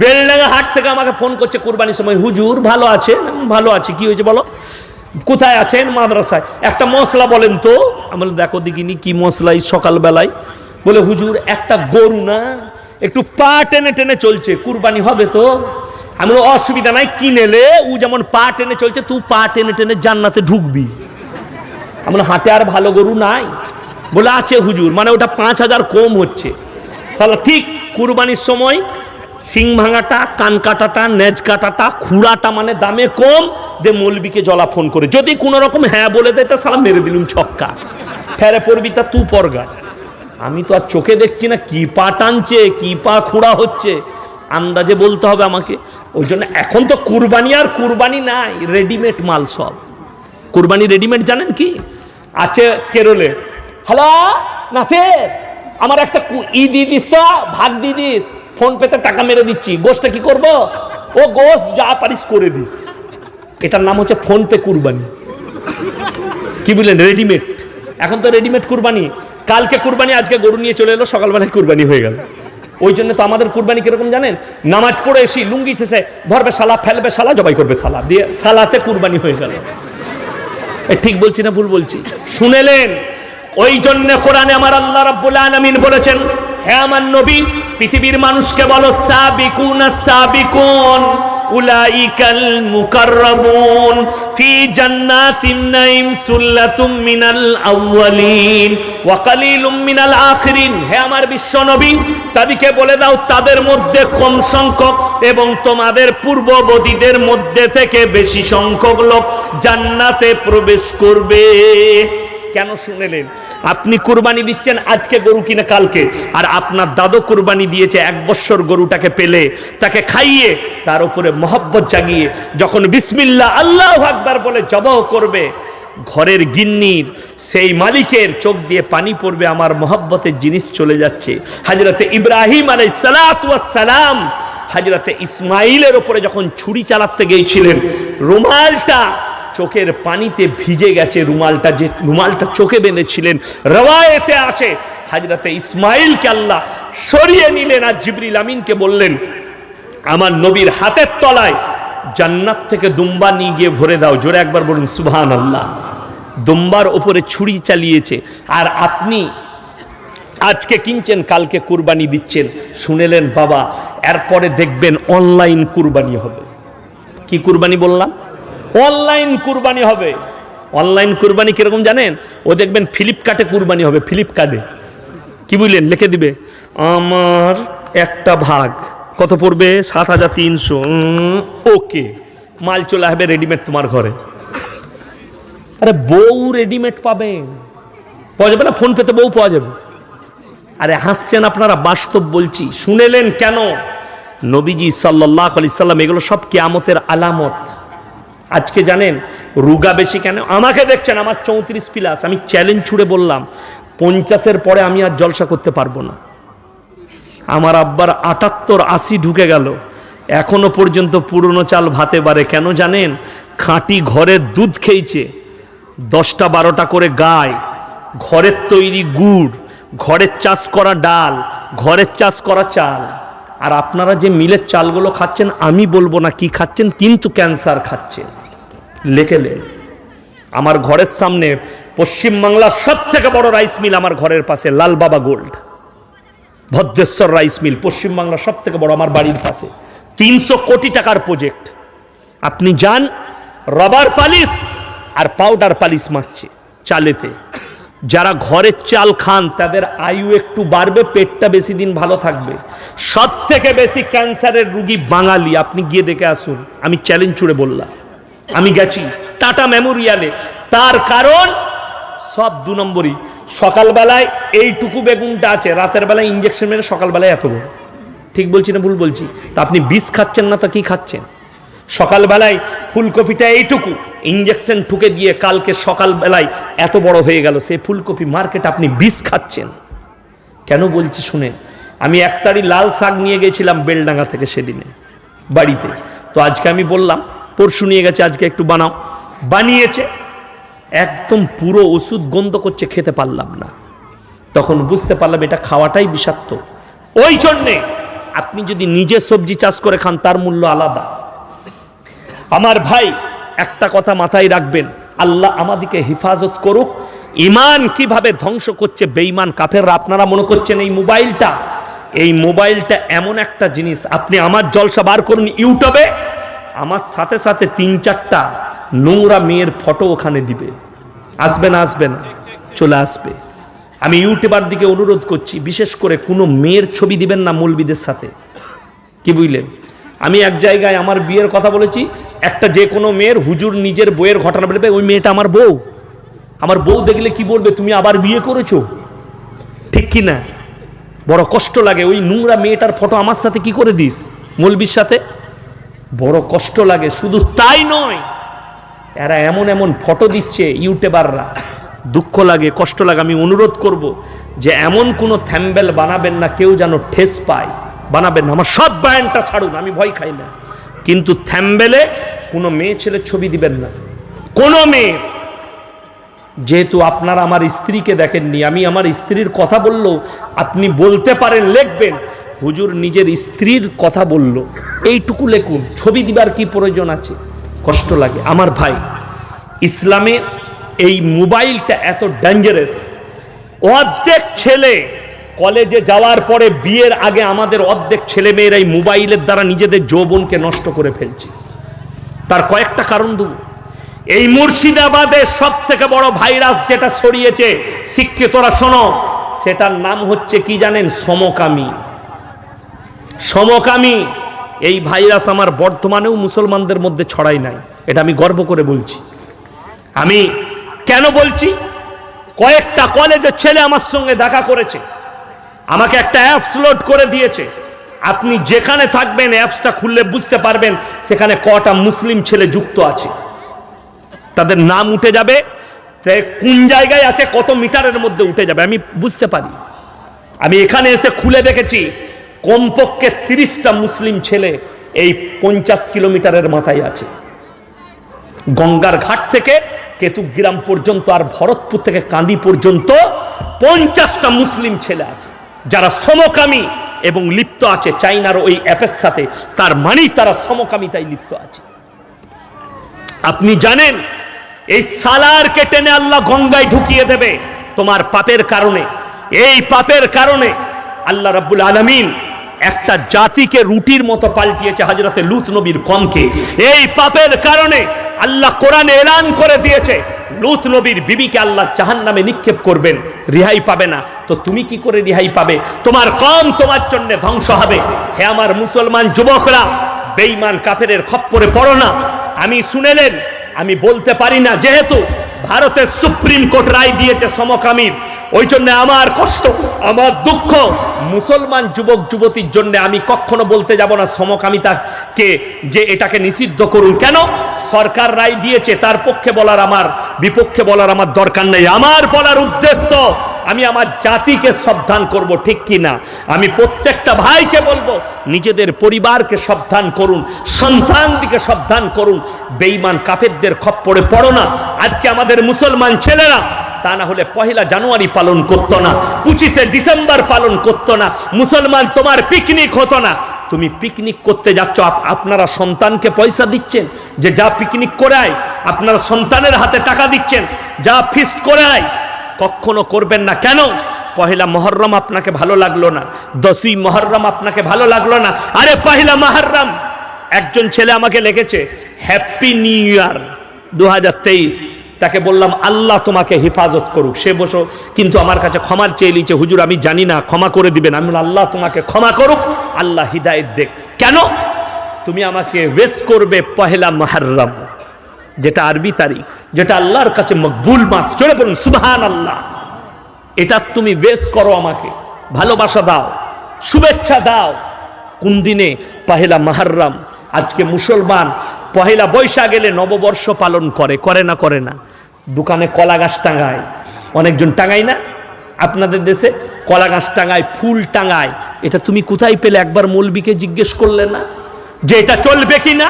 বেলডাঙ্গা হাট থেকে আমাকে ফোন করছে কুরবানির সময়, হুজুর, ভালো আছে? ভালো আছে, কি হয়েছে বলো? কোথায় আছেন? মাদ্রাসায়। একটা মশলা বলেন তো। আমি দেখো দেখিনি, কি মশলা এই সকালবেলায়? বলে, হুজুর, একটা গরু না, একটু পা টেনে টেনে চলছে, কুরবানি হবে তো? আমি অসুবিধা নাই কিনেলে ও যেমন পা টেনে চলছে, তুই পা টেনে টেনে জান্নাতে ঢুকবি। আমরা হাতে আর ভালো গরু নাই? বলে, আছে হুজুর মানে ওটা পাঁচ হাজার কম হচ্ছে। তাহলে ঠিক কুরবানির সময় সিং ভাঙাটা, কান কাটাটা নেজ কাটাটা, খুঁড়াটা মানে দামে কম, দে মৌলবিকে জলা ফোন করে। যদি কোনো রকম হ্যাঁ বলে দেয়, তা সালা মেরে দিলুম ছক্কা। ফেরে পড়বি তা তু পরগা। আমি তো আর চোখে দেখছি না, কি পা টানছে, কি পা খুঁড়া হচ্ছে। আন্দাজে বলতে হবে আমাকে। ওই জন্য এখন তো কুরবানি আর কুরবানি নাই রেডিমেড মাল সব। কুরবানি রেডিমেড জানেন কি? আছে কেরলে। হ্যালো নাফের আমার একটা কু- ই দিয়ে দিস তো ভাগ দিয়ে দিস। ফোন পেতে টাকা মেরে দিচ্ছি। গোষ্ঠটা কি করব? ও গোস যা পারিস করে দিস। এটার নাম হচ্ছে ফোন পে কুরবানি। কি বললেন রেডিমেড এখন তো রেডিমেড কুরবানি। কালকে কুরবানি, আজকে গরু নিয়ে চলে এলো, সকালবেলায় কুরবানি হয়ে গেল। ওই জন্য তো আমাদের কুরবানি কীরকম জানেন? নামাজ পড়ে এসি লুঙ্গি ছেসে ধরবে সালা, ফেলবে সালা, জবাই করবে সালা, দিয়ে সালাতে কুরবানি হয়ে গেল। ঠিক বলছি না ভুল বলছি? শুনেলেন? ওই জন্য কোরআনে আমার আল্লাহ রাব্বুল আলামিন বলেছেন হে আমার নবী, পৃথিবীর মানুষকে বলো, সাবিকুন সাবিকুন, উলাইকাল মুকাররাবুন, ফি জান্নাতিন নাইম সুল্লাতুম মিনাল আউয়ালিন, ওয়া কালিলুম মিনাল আখিরিন। হে আমার বিশ্ব নবী, তাদেরকে বলে দাও, তাদের মধ্যে কম সংখ্যক এবং তোমাদের পূর্ববর্তীদের মধ্যে থেকে বেশি সংখ্যক লোক জান্নাতে প্রবেশ করবে। কেন শুনেলেন? আপনি কুরবানি দিচ্ছেন আজকে গরু কিনে কালকে, আর আপনার দাদু কুরবানি দিয়েছে এক বছর গরুটাকে পেলে, তাকে খাইয়ে তার উপরে মহব্বত জাগিয়ে যখন বিসমিল্লা আল্লাহ আকবার বলে জবাহ করবে, ঘরের গিন্নির সেই মালিকের চোখ দিয়ে পানি পড়বে, আমার মহব্বতের জিনিস চলে যাচ্ছে। হাজরতে ইব্রাহিম আলাই সালাম হাজরতে ইসমাইলের ওপরে যখন ছুরি চালাতে গিয়েছিলেন, রুমালটা চোখের পানিতে ভিজে গেছে রুমালটা যে রুমালটা চোখে বেঁধেছিলেন। রওয়ায়েতে আছে। হাজরতে ইসমাইলকে আল্লাহ সরিয়ে নিলেন আর জিবরিল আমিনকে বললেন, আমার নবীর হাতের তলায় জান্নাত থেকে দুম্বা নিয়ে গিয়ে ভরে দাও। জোরে একবার বলুন সুবহান আল্লাহ দুম্বার ওপরে ছুরি চালিয়েছে আর আপনি আজকে কিনছেন, কালকে কুরবানি দিচ্ছেন। শুনেলেন, বাবা, এরপরে দেখবেন অনলাইন কুরবানি হবে। কি কুরবানি বললাম? অনলাইন কুরবানি হবে। অনলাইন কুরবানি কীরকম জানেন? ও দেখবেন ফ্লিপকার্টে কুরবানি হবে, ফ্লিপকার্টে। কি বুঝলেন? লিখে দিবে, আমার একটা ভাগ, কত পড়বে? সাত হাজার তিনশো। ওকে মাল চলে আসবে রেডিমেড তোমার ঘরে। আরে বউ রেডিমেড পাবেন পাওয়া যাবে না? ফোন পেতে বউ পাওয়া যাবে। আরে হাসছেন আপনারা, বাস্তব বলছি। শুনেলেন কেন? নবীজি সাল্লাহ আলি সাল্লাম, এগুলো সব কেয়ামতের আলামত। আজকে জানেন, রুগা বেশি কেন? আমাকে দেখছেন, আমার চৌত্রিশ প্লাস। আমি চ্যালেঞ্জ ছুড়ে বললাম, পঞ্চাশের পরে আমি আর জলসা করতে পারব না। আমার আব্বার আটাত্তর আশি ঢুকে গেল। এখনও পর্যন্ত পুরনো চাল ভাতে বারে কেন জানেন? খাঁটি ঘরের দুধ খেয়েছে। দশটা বারোটা করে গায় ঘরের তৈরি গুড়, ঘরের চাষ করা ডাল, ঘরের চাষ করা চাল। আর আপনারা যে মিলের চালগুলো খাচ্ছেন, আমি বলব না কি খাচ্ছেন, কিন্তু ক্যান্সার খাচ্ছেন লেখেলে আমার ঘরের সামনে পশ্চিমবাংলার সব থেকে বড় রাইস মিল আমার ঘরের পাশে Lalbaba gold. Bhadreshwar rice mill পশ্চিমবাংলার সব থেকে বড় আমার বাড়ির পাশে। তিনশো কোটি টাকার প্রজেক্ট। আপনি যান, রবার পালিশ আর পাউডার পালিশ মারছে চালেতে। যারা ঘরের চাল খান, তাদের আয়ু একটু বাড়বে, পেটটা বেশি দিন ভালো থাকবে। সব থেকে বেশি ক্যান্সারের রুগী বাঙালি, আপনি গিয়ে দেখে আসুন, আমি চ্যালেঞ্জ ছুড়ে বললাম। আমি গেছি টাটা মেমোরিয়ালে। তার কারণ সব দু নম্বরই। সকালবেলায় এইটুকু বেগুনটা আছে, রাতের বেলায় ইঞ্জেকশন মেরে সকালবেলায় এত বড়। ঠিক বলছি না ভুল বলছি? তা আপনি বিষ খাচ্ছেন না তো কি খাচ্ছেন? সকালবেলায় ফুলকপিটা এইটুকু ইঞ্জেকশন ঠুকে দিয়ে কালকে সকালবেলায় এত বড় হয়ে গেল সে ফুলকপি মার্কেট আপনি বিষ খাচ্ছেন। কেন বলছি শুনেন আমি একতারি লাল শাক নিয়ে গেছিলাম বেলডাঙ্গা থেকে সেদিনে, বাড়িতে। তো আজকে আমি বললাম পরশু নিয়ে গেছে, আজকে একটু বানাও। বানিয়েছে, একদম পুরো ওষুধ গন্ধ করছে, খেতে পারলাম না। তখন বুঝতে পারলাম এটা খাওয়াটাই বিষাক্ত। ওই জন্যে আপনি যদি নিজে সবজি চাষ করে খান, তার মূল্য আলাদা। আমার ভাই, একটা কথা মাথায় রাখবেন, আল্লাহ আমাদেরকে হেফাজত করুক। ইমান কীভাবে ধ্বংস করছে বেঈমান কাফেররা, আপনারা মনে করছেন এই মোবাইলটা? এই মোবাইলটা এমন একটা জিনিস, আপনি আমার জলসা বার করুন ইউটিউবে আমার সাথে সাথে তিন চারটা নোংরা মেয়ের ফটো ওখানে দিবে। আসবে না আসবে না, চলে আসবে। আমি ইউটিউবার দিকে অনুরোধ করছি, বিশেষ করে কোনো মেয়ের ছবি দিবেন না মৌলবিদের সাথে। কি বুঝলেন আমি এক জায়গায় আমার বিয়ের কথা বলেছি, একটা যে কোনো মেয়ের হুজুর নিজের বইয়ের ঘটনা বলবে ওই মেয়েটা আমার বউ। আমার বউ দেখলে কি বলবে, তুমি আবার বিয়ে করেছ? ঠিক কি না? বড় কষ্ট লাগে, ওই নোংরা মেয়েটার ফটো আমার সাথে কি করে দিস? মৌলবির সাথে? বড় কষ্ট লাগে, শুধু তাই নয়, এরা এমন এমন ফটো দিচ্ছে ইউটিউবাররা। দুঃখ লাগে, কষ্ট লাগে, আমি অনুরোধ করব যে এমন কোনো থ্যাম্বেল বানাবেন না, কেউ যেন ঠেস পায়। বানাবেন না, আমার সব ব্যান্ডটা ছাড়ুন, আমি ভয় খাই না। কিন্তু থ্যাম্বেলে কোনো মেয়ে ছেলের ছবি দিবেন না। কোনো মেয়ে, যেহেতু আপনারা আমার স্ত্রীকে দেখেননি, আমি আমার স্ত্রীর কথা বললেও আপনি বলতে পারেন, লিখবেন হুজুর নিজের স্ত্রীর কথা বলল। এইটুকু লেখুন, ছবি দিবার কি প্রয়োজন আছে? কষ্ট লাগে। আমার ভাই, ইসলামে এই মোবাইলটা এত ডেঞ্জারাস অর্ধেক ছেলে কলেজে যাওয়ার পরে বিয়ের আগে আমাদের অর্ধেক ছেলে মেয়েরা এই মোবাইলের দ্বারা নিজেদের যৌবনকে নষ্ট করে ফেলছে। তার কয়েকটা কারণ দেবো। এই মুর্শিদাবাদে সব থেকে বড় ভাইরাস যেটা ছড়িয়েছে, শিক্ষিতরা শোনো, সেটার নাম হচ্ছে কি জানেন? সমকামী। সমকামী এই ভাইরাস আমার বর্তমানেও মুসলমানদের মধ্যে ছড়াই নাই। এটা আমি গর্ব করে বলছি। আমি কেন বলছি? কয়েকটা কলেজের ছেলে আমার সঙ্গে দেখা করেছে। আমাকে একটা অ্যাপস লোড করে দিয়েছে। আপনি যেখানে থাকবেন অ্যাপসটা খুললে বুঝতে পারবেন সেখানে কটা মুসলিম ছেলে যুক্ত আছে। তাদের নাম উঠে যাবে কোন জায়গায় আছে, কত মিটারের মধ্যে উঠে যাবে, আমি বুঝতে পারি। আমি এখানে এসে খুলে দেখেছি। কমপক্ষে তিরিশটা মুসলিম ছেলে এই পঞ্চাশ কিলোমিটারের মাথায় আছে। গঙ্গার ঘাট থেকে কেতুগ্রাম পর্যন্ত আর ভরতপুর থেকে কান্দি পর্যন্ত পঞ্চাশটা মুসলিম ছেলে আছে। যারা সমকামী এবং লিপ্ত আছে চাইনার ওই অ্যাপের সাথে, তার মানেই তারা সমকামিতায় লিপ্ত আছে। আপনি জানেন, এই সালারকে টেনে আল্লাহ গঙ্গায় ঢুকিয়ে দেবে তোমার পাপের কারণে। এই পাপের কারণে আল্লাহ রাব্বুল আলামিন একটা জাতিকে রুটির মতো পাল্টিয়েছে হাজরতে লুত নবীর কমকে। এই পাপের কারণে আল্লাহ কোরআনে এলান করে দিয়েছে। লুত নবীর বিবিকে আল্লাহ জাহান নামে নিক্ষেপ করবেন, রিহাই পাবে না। তো তুমি কি করে রিহাই পাবে? তোমার কম তোমার জন্য ধ্বংস হবে। হে আমার মুসলমান যুবকরা, বেঈমান কাফেরের খপ্পরে পড়ো না। আমি শুনেলেন, আমি বলতে পারি না। যেহেতু ভারতের সুপ্রিম কোর্ট রায় দিয়েছে সমকামীর। ওই জন্য আমার কষ্ট, আমার দুঃখ। মুসলমান যুবক, যুবতীর জন্য আমি কখনো বলতে যাব না সমকামিতাকে যে এটাকে নিষিদ্ধ করুন। কেন? সরকার রায় দিয়েছে, তার পক্ষে বলার আমার, বিপক্ষে বলার আমার দরকার নেই। আমার বলার উদ্দেশ্য আমি আমার জাতিকে সাবধান করব, ঠিক কি না আমি প্রত্যেকটা ভাইকে বলব, নিজেদের পরিবারকে সাবধান করুন সন্তান দিকে সাবধান করুন। বেঈমান কাফেরদের খপ্পরে পড়ো না। আজকে আমাদের মুসলমান ছেলেরা, তা না হলে পহেলা জানুয়ারি পালন করতো না, পঁচিশে ডিসেম্বর পালন করতো না। মুসলমান, তোমার পিকনিক হতো না। তুমি পিকনিক করতে যাচ্ছ, আপ- আপনারা সন্তানকে পয়সা দিচ্ছেন যে যা পিকনিক করে আয় আপনারা সন্তানের হাতে টাকা দিচ্ছেন, যা ফিস্ট করে আয় কখনো করবেন না। কেন? পহেলা মহরম আপনাকে ভালো লাগল না। দশই মহরম আপনাকে ভালো লাগল না। আরে পহেলা মহরম! একজন ছেলে আমাকে লিখেছে হ্যাপি নিউ ইয়ার দু হাজার তেইশ। তাকে বললাম, আল্লাহ তোমাকে হেফাজত করুক। সে বসো, কিন্তু আমার কাছে ক্ষমার চেয়ে লিছে হুজুর, আমি জানি না, ক্ষমা করে দিবেন। আমি আল্লাহ তোমাকে ক্ষমা করুক, আল্লাহ হিদায়ত দেখ কেন? তুমি আমাকে ওয়েস করবে পহেলা মহরম। যেটা আরবি তারিখ, যেটা আল্লাহর কাছে মকবুল মাস চলে পড়ুন সুবহান আল্লাহ এটা তুমি বেশ করো আমাকে, ভালোবাসা দাও, শুভেচ্ছা দাও। কোন দিনে? পহেলা মাহাররাম আজকে মুসলমান, পহেলা বৈশাখ গেলে নববর্ষ পালন করে করে না করে না। দোকানে কলা গাছ টাঙায়। অনেকজন টাঙায় না? আপনাদের দেশে কলা গাছ টাঙায়, ফুল টাঙায়। এটা তুমি কোথায় পেলে? একবার মৌলবিকে জিজ্ঞেস করলে না? যে এটা চলবে কি না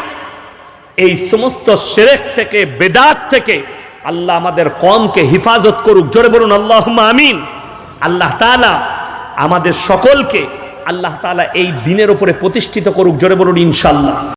এই সমস্ত সেরেক থেকে, বেদাত থেকে আল্লাহ আমাদের কমকে হিফাজত করুক। জোরে বলুন আল্লাহ আমিন। আল্লাহ তালা আমাদের সকলকে, আল্লাহ তালা এই দিনের উপরে প্রতিষ্ঠিত করুক। জোরে বলুন ইনশাল্লাহ